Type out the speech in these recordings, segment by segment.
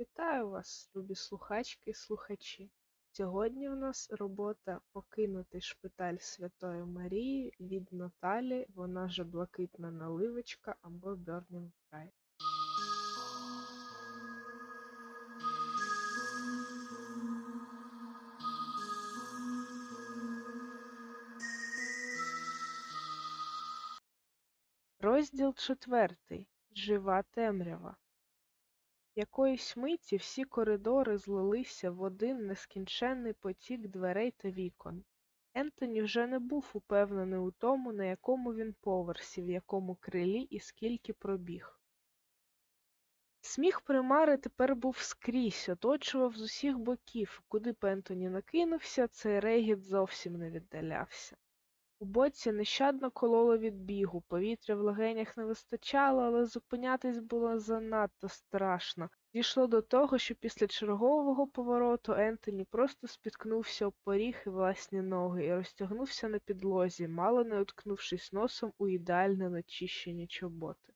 Вітаю вас, любі слухачки і слухачі. Сьогодні в нас робота Покинутий шпиталь Святої Марії від Наталі, вона же блакитна наливочка або Burning Sky. Розділ четвертий. Жива темрява. Якоїсь миті всі коридори злилися в один нескінченний потік дверей та вікон. Ентоні вже не був упевнений у тому, на якому він поверсі, в якому крилі і скільки пробіг. Сміх примари тепер був скрізь, оточував з усіх боків, куди б Ентоні накинувся, цей регіт зовсім не віддалявся. У боці нещадно кололо від бігу, повітря в легенях не вистачало, але зупинятись було занадто страшно. Дійшло до того, що після чергового повороту Ентоні просто спіткнувся об поріг і власні ноги і розтягнувся на підлозі, мало не уткнувшись носом у ідеально начищені чоботи.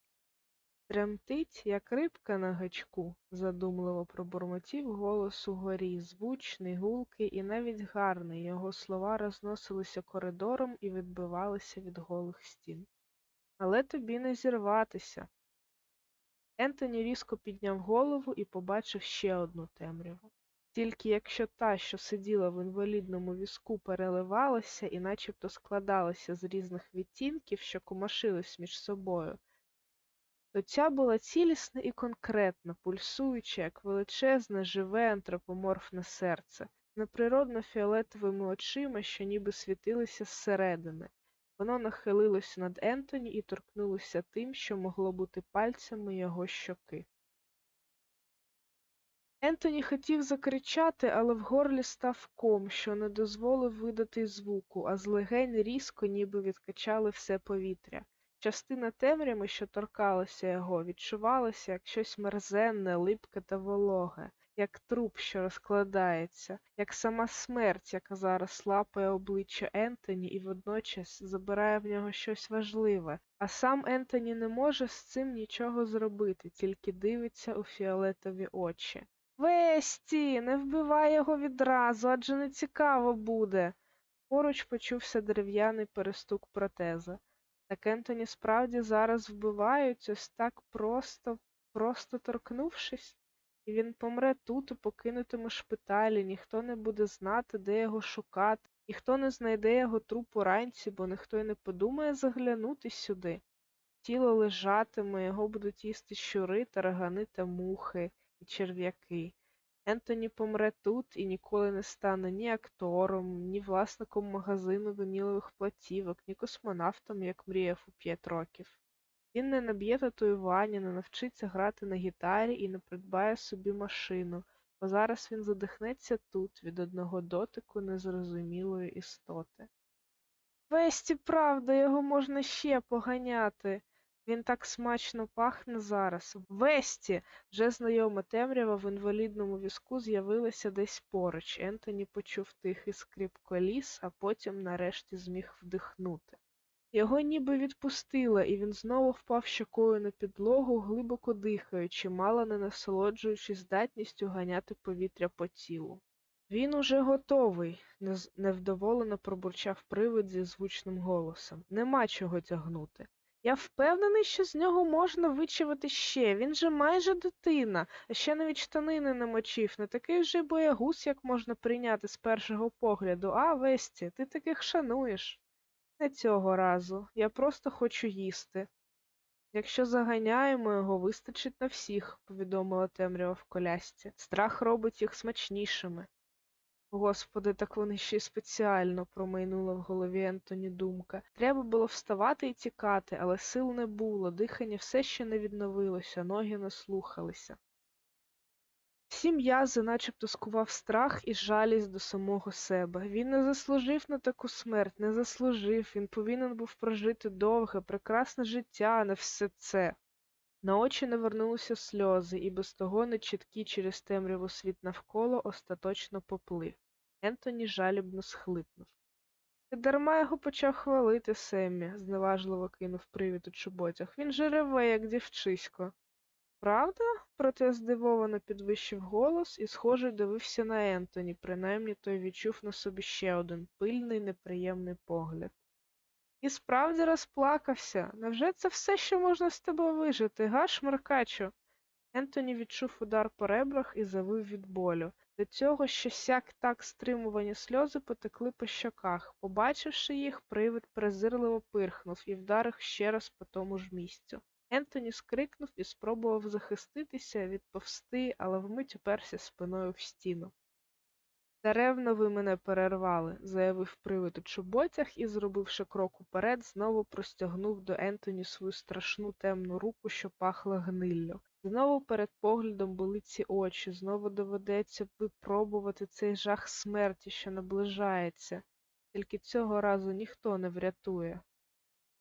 Тремтить, як рибка на гачку, задумливо пробурмотів голос угорі, звучний, гулкий і навіть гарний, його слова розносилися коридором і відбивалися від голих стін. Але тобі не зірватися. Ентоні різко підняв голову і побачив ще одну темряву. Тільки якщо та, що сиділа в інвалідному візку, переливалася і начебто складалася з різних відтінків, що кумашились між собою, то ця була цілісна і конкретна, пульсуюча, як величезне, живе антропоморфне серце, неприродно фіолетовими очима, що ніби світилися зсередини. Воно нахилилося над Ентоні і торкнулося тим, що могло бути пальцями його щоки. Ентоні хотів закричати, але в горлі став ком, що не дозволив видати звуку, а з легень різко ніби відкачали все повітря. Частина темряви, що торкалася його, відчувалася як щось мерзенне, липке та вологе, як труп, що розкладається, як сама смерть, яка зараз лапає обличчя Ентоні і водночас забирає в нього щось важливе, а сам Ентоні не може з цим нічого зробити, тільки дивиться у фіолетові очі. Весті, не вбивай його відразу, адже не цікаво буде. Поруч почувся дерев'яний перестук протеза. Так Ентоні справді зараз вбивають ось так просто, просто торкнувшись, і він помре тут, у покинутому шпиталі, ніхто не буде знати, де його шукати, ніхто не знайде його труп уранці, бо ніхто й не подумає заглянути сюди. Тіло лежатиме, його будуть їсти щури, таргани та мухи і черв'яки. Ентоні помре тут і ніколи не стане ні актором, ні власником магазину винілових платівок, ні космонавтом, як мріяв у п'ять років. Він не наб'є татуювання, не навчиться грати на гітарі і не придбає собі машину, бо зараз він задихнеться тут від одного дотику незрозумілої істоти. Весті, правда, його можна ще поганяти. Він так смачно пахне зараз. Весті! Вже знайома темрява в інвалідному візку з'явилася десь поруч. Ентоні почув тихий скрип коліс, а потім нарешті зміг вдихнути. Його ніби відпустило, і він знову впав щокою на підлогу, глибоко дихаючи, мало не насолоджуючись здатністю ганяти повітря по тілу. Він уже готовий, невдоволено пробурчав привид зі звучним голосом. Нема чого тягнути. Я впевнений, що з нього можна вичавити ще. Він же майже дитина, а ще навіть штанини не мочив, не такий вже боягуз, як можна прийняти з першого погляду. А, Весті, ти таких шануєш. Не цього разу. Я просто хочу їсти. Якщо заганяємо його, вистачить на всіх, повідомила темрява в колясці. Страх робить їх смачнішими. Господи, так вони ще й спеціально, промайнула в голові Ентоні думка. Треба було вставати і тікати, але сил не було, дихання все ще не відновилося, ноги не слухалися. Всі м'язи начебто скував страх і жалість до самого себе. Він не заслужив на таку смерть, не заслужив, він повинен був прожити довге, прекрасне життя, а не все це. На очі навернулися сльози, і без того нечіткий через темряву світ навколо остаточно поплив. Ентоні жалібно схлипнув. Ти дарма його почав хвалити Семмі, зневажливо кинув привід у чоботях. Він же реве, як дівчисько. Правда? Проте здивовано підвищив голос і, схоже, дивився на Ентоні, принаймні той відчув на собі ще один пильний, неприємний погляд. І справді розплакався. Невже це все, що можна з тебе вижити, га, шмаркачу? Ентоні відчув удар по ребрах і завив від болю. До цього що сяк так стримувані сльози потекли по щоках. Побачивши їх, привид презирливо пирхнув і вдарив ще раз по тому ж місцю. Ентоні скрикнув і спробував захиститися, відповсти, але вмить уперся спиною в стіну. Даревно ви мене перервали, заявив привид у чоботях і, зробивши крок уперед, знову простягнув до Ентоні свою страшну темну руку, що пахла гниллю. Знову перед поглядом були ці очі, знову доведеться випробувати цей жах смерті, що наближається, тільки цього разу ніхто не врятує.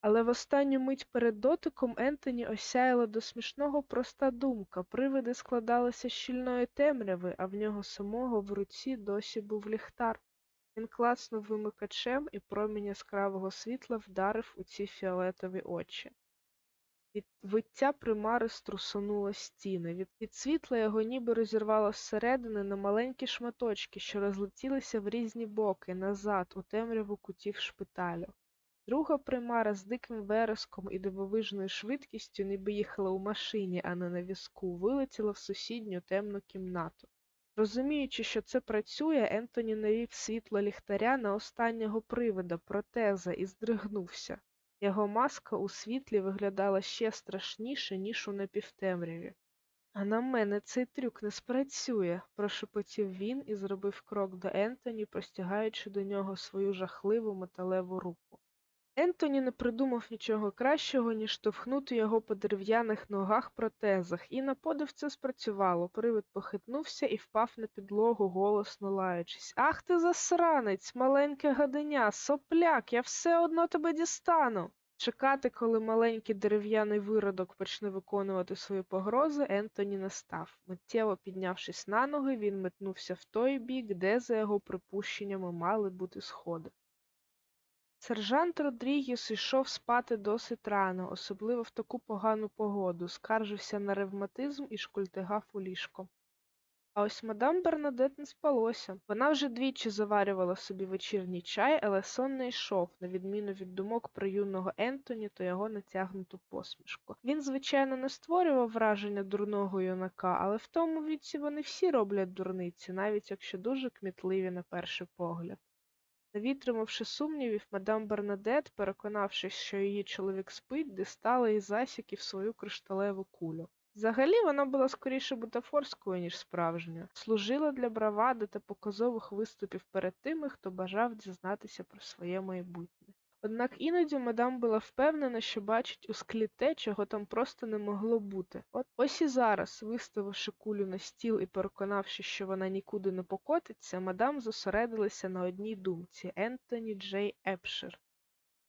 Але в останню мить перед дотиком Ентоні осяяла до смішного проста думка привиди складалися щільної темряви, а в нього самого в руці досі був ліхтар. Він клацнув вимикачем, і промінь яскравого світла вдарив у ці фіолетові очі. Від виття примари струсонуло стіни. Від, від світла його ніби розірвало зсередини на маленькі шматочки, що розлетілися в різні боки, назад, у темряву кутів шпиталю. Друга примара з диким вереском і дивовижною швидкістю, ніби їхала у машині, а не на візку, вилетіла в сусідню темну кімнату. Розуміючи, що це працює, Ентоні навів світло ліхтаря на останнього привида, протеза, і здригнувся. Його маска у світлі виглядала ще страшніше, ніж у напівтемряві. А на мене цей трюк не спрацює, прошепотів він і зробив крок до Ентоні, простягаючи до нього свою жахливу металеву руку. Ентоні не придумав нічого кращого, ніж штовхнути його по дерев'яних ногах протезах, і на подив це спрацювало. Привид похитнувся і впав на підлогу, голосно лаючись. Ах ти засранець, маленьке гаденя, сопляк, я все одно тебе дістану. Чекати, коли маленький дерев'яний виродок почне виконувати свої погрози, Ентоні не став. Миттєво піднявшись на ноги, він метнувся в той бік, де, за його припущеннями, мали бути сходи. Сержант Родрігіс йшов спати досить рано, особливо в таку погану погоду, скаржився на ревматизм і шкультигав у ліжко. А ось мадам Бернадет не спалося. Вона вже двічі заварювала собі вечірній чай, але сон не йшов, на відміну від думок про юного Ентоні та його натягнуту посмішку. Він, звичайно, не створював враження дурного юнака, але в тому віці вони всі роблять дурниці, навіть якщо дуже кмітливі на перший погляд. Не вітримавши сумнівів, мадам Бернадет, переконавшись, що її чоловік спить, дістала із засіків свою кришталеву кулю. Взагалі вона була скоріше бутафорською, ніж справжньою, служила для бравади та показових виступів перед тими, хто бажав дізнатися про своє майбутнє. Однак іноді мадам була впевнена, що бачить у склі те, чого там просто не могло бути. От ось і зараз, виставивши кулю на стіл і переконавши, що вона нікуди не покотиться, мадам зосередилася на одній думці Ентоні Джей Епшир.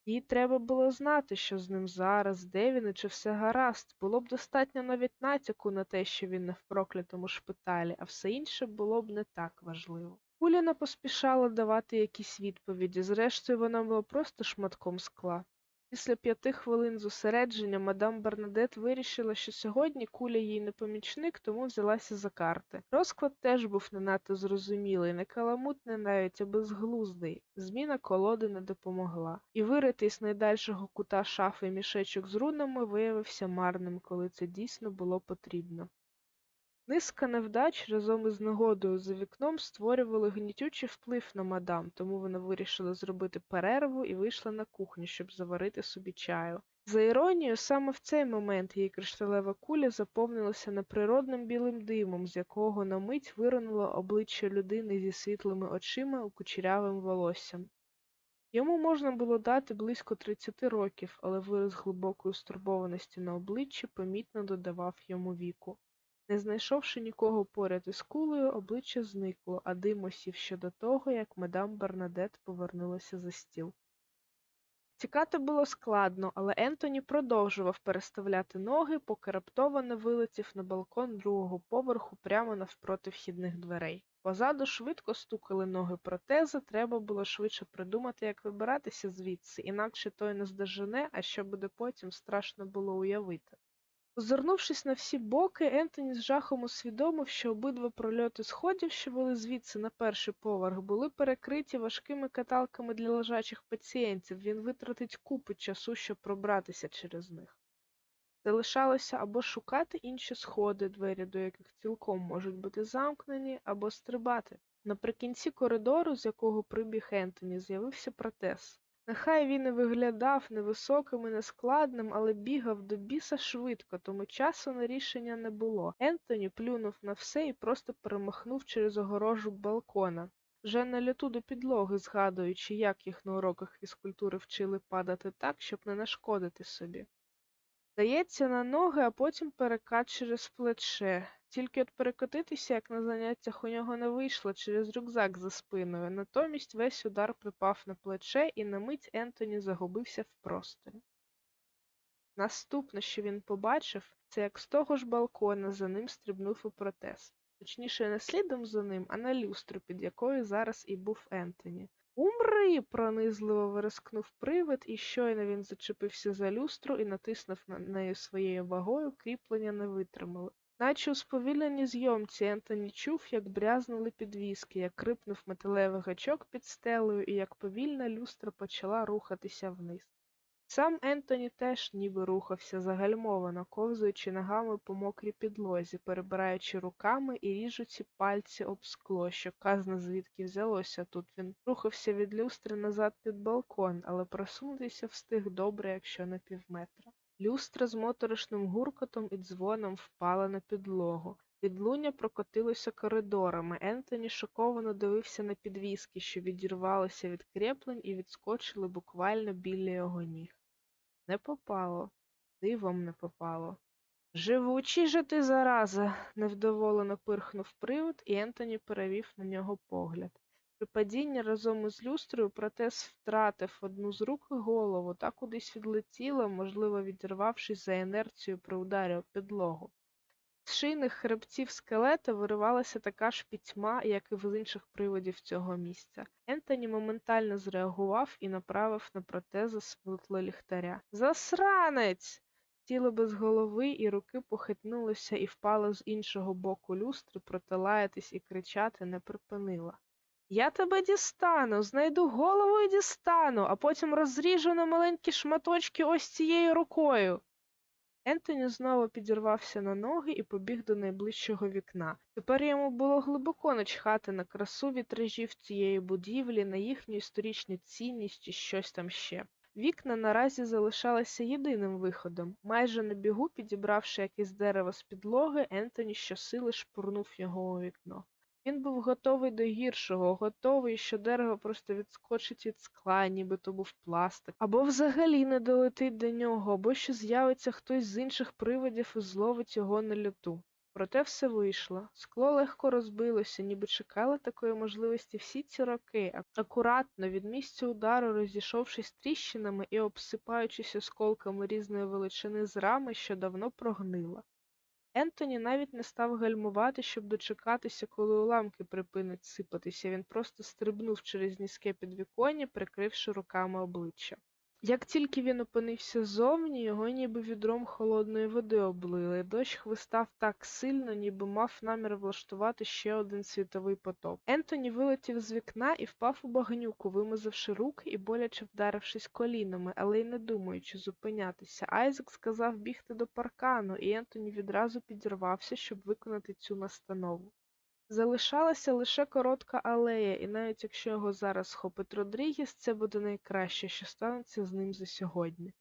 Їй треба було знати, що з ним зараз, де він і чи все гаразд. Було б достатньо навіть натяку на те, що він не в проклятому шпиталі, а все інше було б не так важливо. Куля не поспішала давати якісь відповіді, зрештою вона була просто шматком скла. Після п'яти хвилин зосередження мадам Бернадет вирішила, що сьогодні куля їй не помічник, тому взялася за карти. Розклад теж був не надто зрозумілий, не каламутний навіть, а безглуздий. Зміна колоди не допомогла. І виритий з найдальшого кута шафи мішечок з рунами виявився марним, коли це дійсно було потрібно. Низка невдач разом із негодою за вікном створювали гнітючий вплив на мадам, тому вона вирішила зробити перерву і вийшла на кухню, щоб заварити собі чаю. За іронією, саме в цей момент її кришталева куля заповнилася неприродним білим димом, з якого на мить виринуло обличчя людини зі світлими очима у кучерявим волоссям. Йому можна було дати близько 30 років, але вираз глибокої стурбованості на обличчі помітно додавав йому віку. Не знайшовши нікого поряд із кулею, обличчя зникло, а дим осів ще до того, як мадам Бернадет повернулася за стіл. Тікати було складно, але Ентоні продовжував переставляти ноги, поки раптово не вилетів на балкон другого поверху прямо навпроти вхідних дверей. Позаду швидко стукали ноги протези, треба було швидше придумати, як вибиратися звідси, інакше той не здожене, а що буде потім, страшно було уявити. Озирнувшись на всі боки, Ентоні з жахом усвідомив, що обидва прольоти сходів, що вели звідси на перший поверх, були перекриті важкими каталками для лежачих пацієнтів. Він витратить купу часу, щоб пробратися через них. Залишалося або шукати інші сходи, двері до яких цілком можуть бути замкнені, або стрибати. Наприкінці коридору, з якого прибіг Ентоні, з'явився протез. Нехай він і виглядав невисоким і нескладним, але бігав до біса швидко, тому часу на рішення не було. Ентоні плюнув на все і просто перемахнув через огорожу балкона. Вже на люту до підлоги, згадуючи, як їх на уроках фізкультури вчили падати так, щоб не нашкодити собі. Дається на ноги, а потім перекат через плече. Тільки от перекотитися, як на заняттях, у нього не вийшло через рюкзак за спиною. Натомість весь удар припав на плече, і на мить Ентоні загубився в просторі. Наступне, що він побачив, це як з того ж балкона за ним стрибнув у протез. Точніше, не слідом за ним, а на люстру, під якою зараз і був Ентоні. Умри! пронизливо вирискнув привид, і щойно він зачепився за люстру і натиснув на нею своєю вагою, кріплення не витримали. Наче у сповільненій зйомці Ентоні чув, як брязнули підвіски, як крипнув металевий гачок під стелею і як повільна люстра почала рухатися вниз. Сам Ентоні теж ніби рухався загальмовано, ковзуючи ногами по мокрій підлозі, перебираючи руками і ріжучи пальці об скло, що казна звідки взялося тут. Він рухався від люстри назад під балкон, але просунутися встиг добре, якщо на півметра. Люстра з моторошним гуркотом і дзвоном впала на підлогу. Відлуння прокотилося коридорами. Ентоні шоковано дивився на підвіски, що відірвалися від кріплень і відскочили буквально біля його ніг. Не попало, дивом не попало. Живучий же ти, зараза, невдоволено пирхнув привид, і Ентоні перевів на нього погляд. При падінні разом із люстрою протез втратив одну з рук і голову, та кудись відлетіла, можливо, відірвавшись за інерцією при ударі об підлогу. З шийних хребців скелета виривалася така ж пітьма, як і в інших привидів цього місця. Ентоні моментально зреагував і направив на протези світло ліхтаря. Засранець! Тіло без голови і руки похитнулося і впало з іншого боку люстри, проте лаятись і кричати не припинила. Я тебе дістану, знайду голову і дістану, а потім розріжу на маленькі шматочки ось цією рукою. Ентоні знову підірвався на ноги і побіг до найближчого вікна. Тепер йому було глибоко начхати на красу вітражів цієї будівлі, на їхню історичну цінність і щось там ще. Вікна наразі залишалися єдиним виходом. Майже на бігу, підібравши якесь дерево з підлоги, Ентоні щосили шпурнув його у вікно. Він був готовий до гіршого, готовий, що дерево просто відскочить від скла, ніби то був пластик, або взагалі не долетить до нього, або що з'явиться хтось з інших привидів і зловить його на люту. Проте все вийшло. Скло легко розбилося, ніби чекали такої можливості всі ці роки, акуратно від місця удару розійшовшись тріщинами і обсипаючись осколками різної величини з рами, що давно прогнила. Ентоні навіть не став гальмувати, щоб дочекатися, коли уламки припинять сипатися. Він просто стрибнув через низьке підвіконня, прикривши руками обличчя. Як тільки він опинився ззовні, його ніби відром холодної води облили. Дощ хвистав так сильно, ніби мав намір влаштувати ще один світовий потоп. Ентоні вилетів з вікна і впав у багнюку, вимазавши руки і боляче вдарившись колінами, але й не думаючи зупинятися. Айзек сказав бігти до паркану, і Ентоні відразу підірвався, щоб виконати цю настанову. Залишалася лише коротка алея, і навіть якщо його зараз схопить Родрігес, це буде найкраще, що станеться з ним за сьогодні.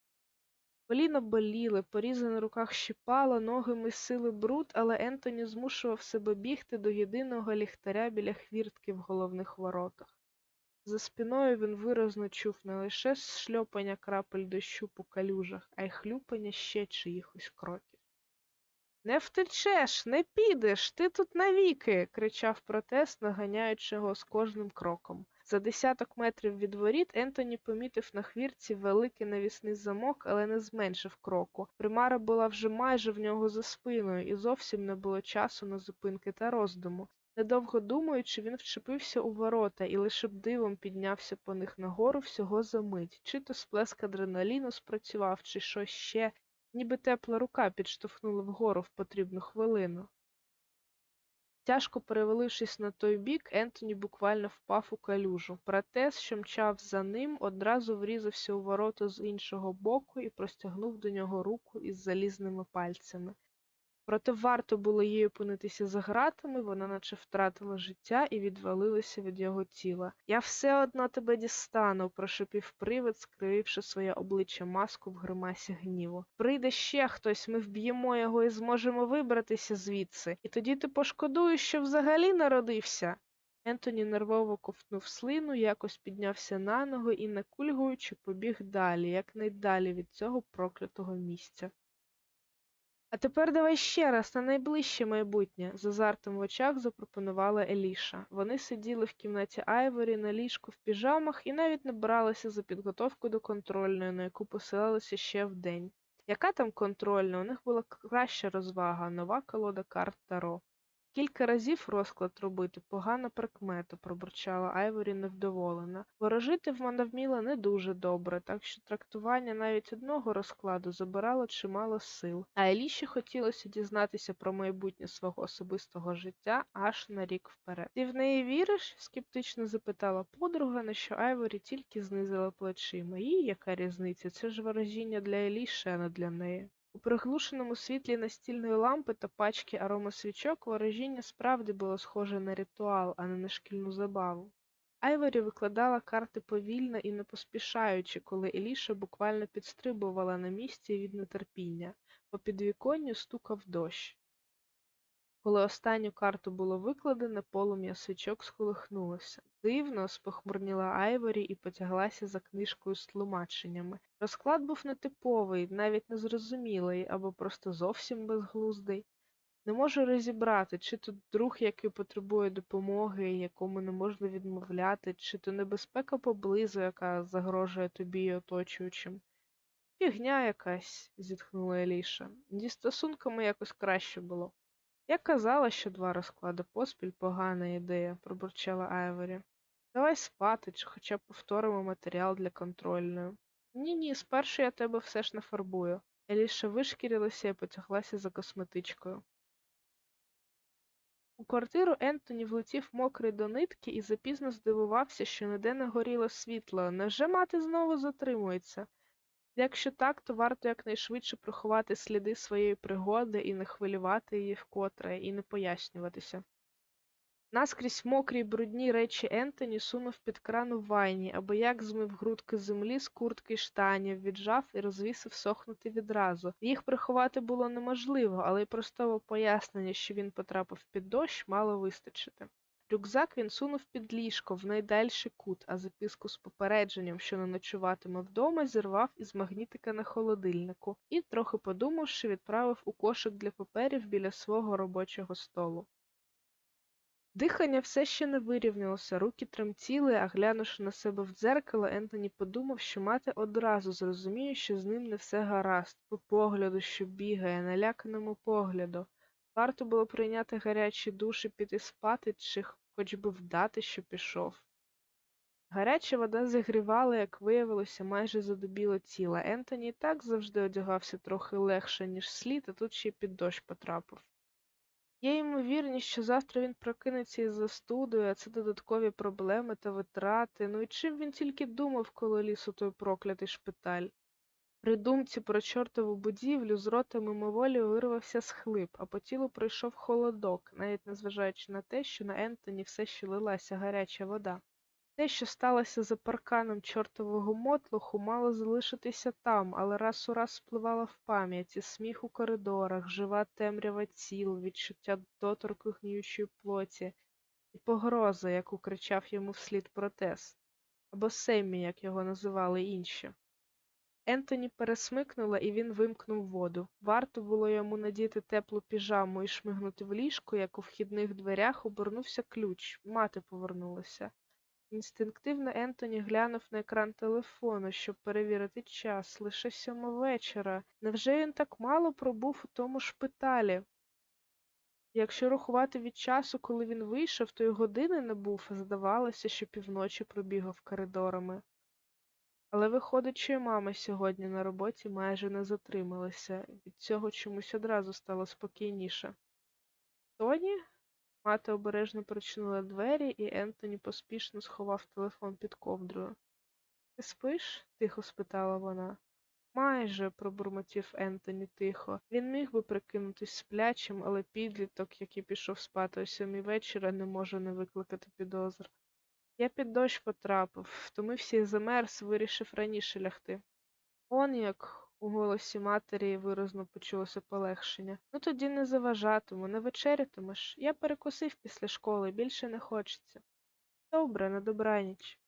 Коліна боліли, порізи на руках щипало, ноги мисили бруд, але Ентоні змушував себе бігти до єдиного ліхтаря біля хвіртки в головних воротах. За спиною він виразно чув не лише шльопання крапель дощу по калюжах, а й хлюпання ще чиїхось кроків. Не втечеш, не підеш, ти тут навіки. кричав протест, наганяючи його з кожним кроком. За десяток метрів від воріт Ентоні помітив на хвірці великий навісний замок, але не зменшив кроку. Примара була вже майже в нього за спиною, і зовсім не було часу на зупинки та роздуму. Недовго думаючи, він вчепився у ворота і лише б дивом піднявся по них нагору всього за мить. Чи то сплеск адреналіну спрацював, чи що ще, ніби тепла рука підштовхнула вгору в потрібну хвилину. Тяжко перевалившись на той бік, Ентоні буквально впав у калюжу. Протез, що мчав за ним, одразу врізався у ворота з іншого боку і простягнув до нього руку із залізними пальцями. Проте варто було їй опинитися за гратами, вона наче втратила життя і відвалилася від його тіла. Я все одно тебе дістану, прошепів привид, скрививши своє обличчя маску в гримасі гніву. Прийде ще хтось, ми вб'ємо його і зможемо вибратися звідси. І тоді ти пошкодуєш, що взагалі народився. Ентоні нервово ковтнув слину, якось піднявся на ноги і, накульгуючи, побіг далі, якнайдалі від цього проклятого місця. А тепер давай ще раз, на найближче майбутнє, з азартом в очах запропонувала Еліша. Вони сиділи в кімнаті Айворі на ліжку в піжамах і навіть не бралися за підготовку до контрольної, на яку посилалися ще вдень. Яка там контрольна? У них була краща розвага, нова колода карт Таро. Кілька разів розклад робити погана прикмета, пробурчала Айворі невдоволена. Ворожити вона вміла не дуже добре, так що трактування навіть одного розкладу забирало чимало сил, а Еліші хотілося дізнатися про майбутнє свого особистого життя аж на рік вперед. Ти в неї віриш? скептично запитала подруга, на що Айворі тільки знизила плечима. Їй яка різниця? Це ж ворожіння для Еліші, а не для неї. У приглушеному світлі настільної лампи та пачки аромасвічок ворожіння справді було схоже на ритуал, а не на шкільну забаву. Айворі викладала карти повільно і не поспішаючи, коли Еліша буквально підстрибувала на місці від нетерпіння, по підвіконню стукав дощ. Коли останню карту було викладене, полум'я свічок сколихнулося. Дивно, спохмурніла Айворі і потяглася за книжкою з тлумаченнями. Розклад був нетиповий, навіть незрозумілий або просто зовсім безглуздий. Не можу розібрати, чи то друг, який потребує допомоги, якому не можна відмовляти, чи то небезпека поблизу, яка загрожує тобі й оточуючим. Фігня якась, зітхнула Еліша. Зі стосунками якось краще було. Я казала, що два розклади поспіль погана ідея, пробурчала Айворі. Давай спати, чи хоча б повторимо матеріал для контрольної. Ні, ні, спершу я тебе все ж нафарбую. Еліша вишкірилася і потяглася за косметичкою. У квартиру Ентоні влетів мокрий до нитки і запізно здивувався, що ніде не горіло світло. Невже мати знову затримується? Якщо так, то варто якнайшвидше приховати сліди своєї пригоди і не хвилювати її вкотре, і не пояснюватися. Наскрізь мокрі й брудні речі Ентоні сунув під кран у ванні, або як змив грудки землі з куртки й штанів, віджав і розвісив сохнути відразу. Їх приховати було неможливо, але й простого пояснення, що він потрапив під дощ, мало вистачити. Рюкзак він сунув під ліжко в найдальший кут, а записку з попередженням, що не ночуватиме вдома, зірвав із магнітика на холодильнику і, трохи подумавши, відправив у кошик для паперів біля свого робочого столу. Дихання все ще не вирівнялося, руки тремтіли, а глянувши на себе в дзеркало, Ентоні подумав, що мати одразу зрозуміє, що з ним не все гаразд, по погляду, що бігає, наляканому погляду. Варто було прийняти гарячі душі, піти спати чи хоч би вдати, що пішов. Гаряча вода загрівала, як виявилося, майже задубіло тіло. Ентоні і так завжди одягався трохи легше, ніж слід, а тут ще й під дощ потрапив. Є ймовірність, що завтра він прокинеться із застудою, а це додаткові проблеми та витрати. Ну і чим він тільки думав, коли ліс у той проклятий шпиталь. При думці про чортову будівлю з рота мимоволі вирвався схлип, а по тілу пройшов холодок, навіть незважаючи на те, що на Ентоні все ще лилася гаряча вода. Те, що сталося за парканом чортового мотлуху, мало залишитися там, але раз у раз спливало в пам'яті сміх у коридорах, жива темрява тіл, відчуття доторку гніючої плоті і погроза, яку кричав йому вслід протез, або Семмі, як його називали інші. Ентоні пересмикнула, і він вимкнув воду. Варто було йому надіти теплу піжаму і шмигнути в ліжко, як у вхідних дверях обернувся ключ. Мати повернулася. Інстинктивно Ентоні глянув на екран телефону, щоб перевірити час. Лише сьома вечора. Невже він так мало пробув у тому шпиталі? Якщо рахувати від часу, коли він вийшов, то й години не був, а здавалося, що півночі пробігав коридорами. Але виходить, що й мама сьогодні на роботі майже не затрималася, від цього чомусь одразу стало спокійніше. Тоні? Мати обережно прочинила двері, і Ентоні поспішно сховав телефон під ковдрою. Ти спиш? тихо спитала вона. Майже, пробурмотів Ентоні тихо. Він міг би прикинутись сплячим, але підліток, який пішов спати о сьомій вечора, не може не викликати підозр. Я під дощ потрапив, втомився і замерз, вирішив раніше лягти. Он як у голосі матері виразно почулося полегшення. Ну тоді не заважатиму, не вечерятимеш. Я перекусив після школи, більше не хочеться. Добре, на добраніч.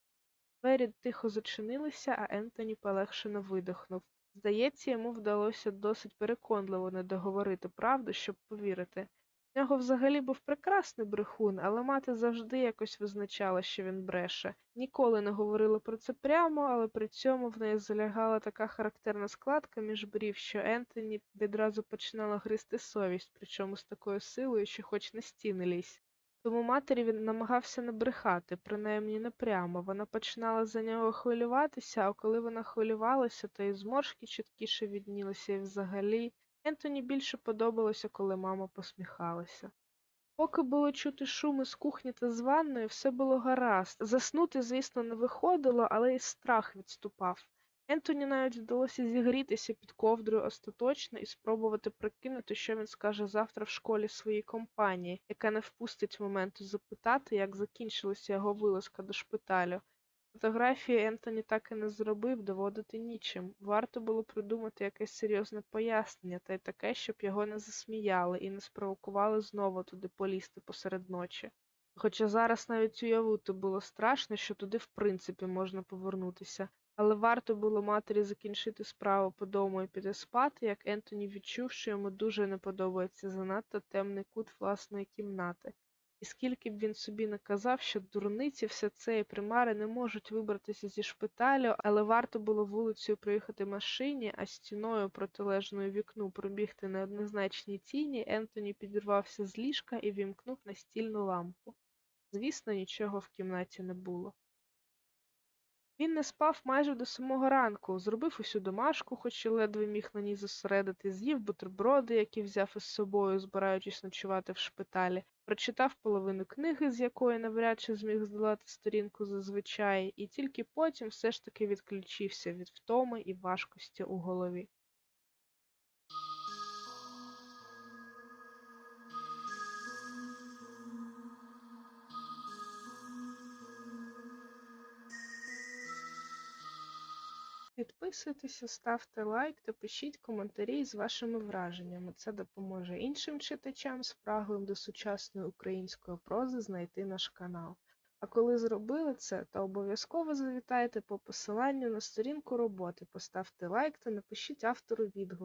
Двері тихо зачинилися, а Ентоні полегшено видихнув. Здається, йому вдалося досить переконливо не договорити правду, щоб повірити. Нього взагалі був прекрасний брехун, але мати завжди якось визначала, що він бреше. Ніколи не говорила про це прямо, але при цьому в неї залягала така характерна складка між брів, що Ентоні відразу починала гризти совість, причому з такою силою, що хоч на стіни лізь. Тому матері він намагався не брехати, принаймні не прямо. Вона починала за нього хвилюватися, а коли вона хвилювалася, то і зморшки чіткіше віднілися, і взагалі Ентоні більше подобалося, коли мама посміхалася. Поки було чути шуми з кухні та з ванної, все було гаразд. Заснути, звісно, не виходило, але й страх відступав. Ентоні навіть вдалося зігрітися під ковдрою остаточно і спробувати прикинути, що він скаже завтра в школі своїй компанії, яка не впустить моменту запитати, як закінчилася його вилазка до шпиталю. Фотографії Ентоні так і не зробив, доводити нічим. Варто було придумати якесь серйозне пояснення, та й таке, щоб його не засміяли і не спровокували знову туди полізти посеред ночі. Хоча зараз навіть уявити було страшно, що туди в принципі можна повернутися, але варто було матері закінчити справу по дому і піти спати, як Ентоні відчув, що йому дуже не подобається занадто темний кут власної кімнати. І скільки б він собі не казав, що дурниці все це і примари не можуть вибратися зі шпиталю, але варто було вулицею проїхати машині, а стіною протилежною вікну пробігти на однозначній тіні, Ентоні підірвався з ліжка і вімкнув настільну лампу. Звісно, нічого в кімнаті не було. Він не спав майже до самого ранку, зробив усю домашку, хоч і ледве міг на ній зосередити, з'їв бутерброди, які взяв із собою, збираючись ночувати в шпиталі, прочитав половину книги, з якої навряд чи зміг здолати сторінку зазвичай, і тільки потім все ж таки відключився від втоми і важкості у голові. Підписуйтеся, ставте лайк та пишіть коментарі з вашими враженнями. Це допоможе іншим читачам, спраглим до сучасної української прози знайти наш канал. А коли зробили це, то обов'язково завітайте по посиланню на сторінку роботи, поставте лайк та напишіть автору відгук.